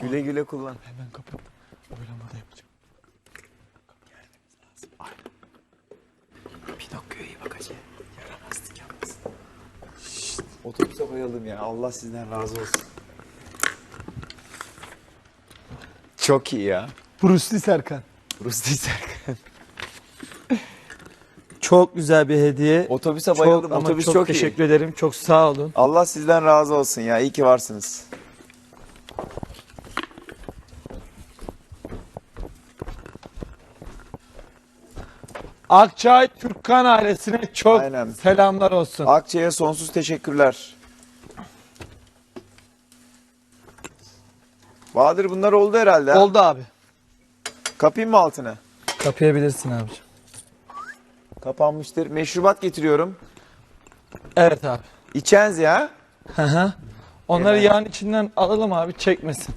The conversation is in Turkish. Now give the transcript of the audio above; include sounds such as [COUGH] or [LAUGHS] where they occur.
Güle güle kullan. Hemen kapattım. Oylamada yapacağım. Pinokyo'ya iyi bak hacı. Yaramazlık yapmasın. Şşt, otobüse bayıldım ya. Allah sizden razı olsun. Çok iyi ya. Bruce Lee Serkan. Rus değil Serkan. [LAUGHS] Çok güzel bir hediye. Otobüse bayıldım. Çok, ama Otobüs çok, çok, iyi. teşekkür ederim. Çok sağ olun. Allah sizden razı olsun ya. İyi ki varsınız. Akçay Türkkan ailesine çok Aynen. selamlar olsun. Akçay'a sonsuz teşekkürler. Bahadır bunlar oldu herhalde. ha? Oldu abi. Kapayım mı altına? Kapayabilirsin abiciğim. Kapanmıştır. Meşrubat getiriyorum. Evet abi. İçeniz ya. Hı hı. Onları yağın içinden alalım abi çekmesin.